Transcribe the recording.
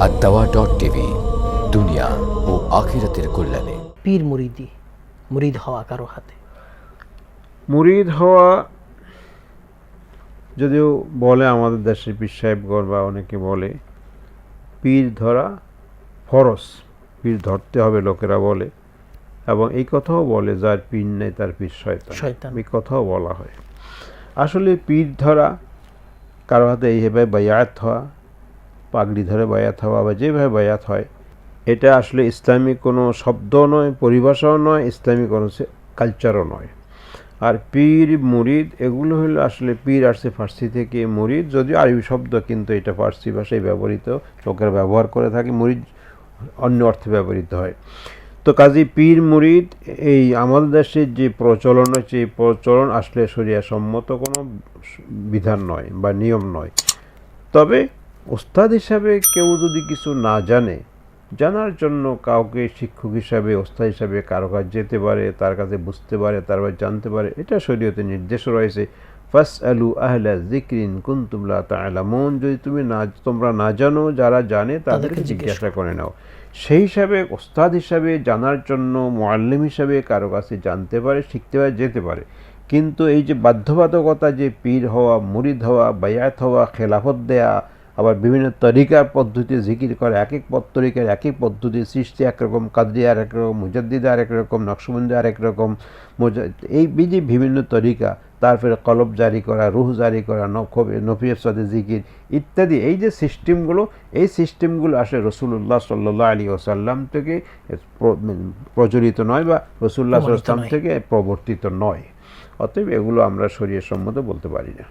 আর দাওয়া dot TV দুনিয়া ও আখিরাতের কল্যাণে। পীর মুরিদি মুরিদ হওয়া কারও হাতে। মুরিদ হওয়া যদিও বলে আমাদের দেশের পীর সাহেবগণ বা অনেকে বলে পীর ধরা ফরস পীর ধরতে হবে লোকেরা বলে। এবং এই কথাও বলে যার পীর নেই তার পীর শয়তান। এই কথাও বলা হয়। আসলে পীর ধরা কারও হাতে এইভাবে বায়াত হওয়া পাগড়ি ধরে বায়াত হওয়া বা যেভাবে বায়াত হয়, এটা আসলে ইসলামী কোনো শব্দ নয়, পরিভাষাও নয়, ইসলামী কোনো কালচারও নয়। আর পীর, মুরিদ, এগুলো হলো আসলে পীর আসছে ফার্সি থেকে মুরিদ, যদিও আরবি শব্দ কিন্তু এটা ফার্সি ভাষায় ব্যবহৃত, লোকেরা ব্যবহার করে থাকে, মুরিদ অন্য অর্থে ব্যবহৃত হয়। তো কাজী পীর, মুরিদ, এই আমাদের দেশের যে প্রচলন হচ্ছে এই প্রচলন আসলে শরিয়া সম্মত কোনো বিধান নয় বা নিয়ম নয়। তবে ওস্তাদ হিসাবে কেউ যদি কিছু না জানে জানার জন্য কাউকে শিক্ষক হিসাবে ওস্তাদ হিসাবে কারও কাছে যেতে পারে তার কাছে বুঝতে পারে তারপর জানতে পারে এটা শরীয়তে নির্দেশ রয়েছে। ফাস আলু আহলা জিক্রিন কুন্তুমলা তালামন যদি তুমি না তোমরা না জানো যারা জানে তাদেরকে জিজ্ঞাসা করে। নাও। সেই হিসাবে ওস্তাদ হিসাবে জানার জন্য মোয়াল্লিম হিসাবে কারও কাছে জানতে পারে শিখতে পারে যেতে পারে। কিন্তু এই যে বাধ্যবাধকতা যে পীর হওয়া মুরিদ হওয়া বায়াত হওয়া খেলাফত দেয়া আবার বিভিন্ন তরিকার পদ্ধতি জিকির করে এক এক পদ তরিকার এক এক পদ্ধতি সৃষ্টি একরকম কাদরি আর এক রকম মুজাদ্দিদ আর একরকম নকশবন্দি আর এক রকম মুজা- এই বিধি বিভিন্ন তরিকা তারপরে কলব জারি করা রুহ জারি করা নফিয়ের সাথে জিকির ইত্যাদি। এই যে সিস্টেমগুলো এই সিস্টেমগুলো আসে রসুল্লাহ সাল্লাহ আলী ওসাল্লাম থেকে প্রচলিত নয় বা রসুল্লাহ সাল্লাম থেকে প্রবর্তিত নয়। অতএব এগুলো আমরা শরীর সম্মত বলতে পারি না।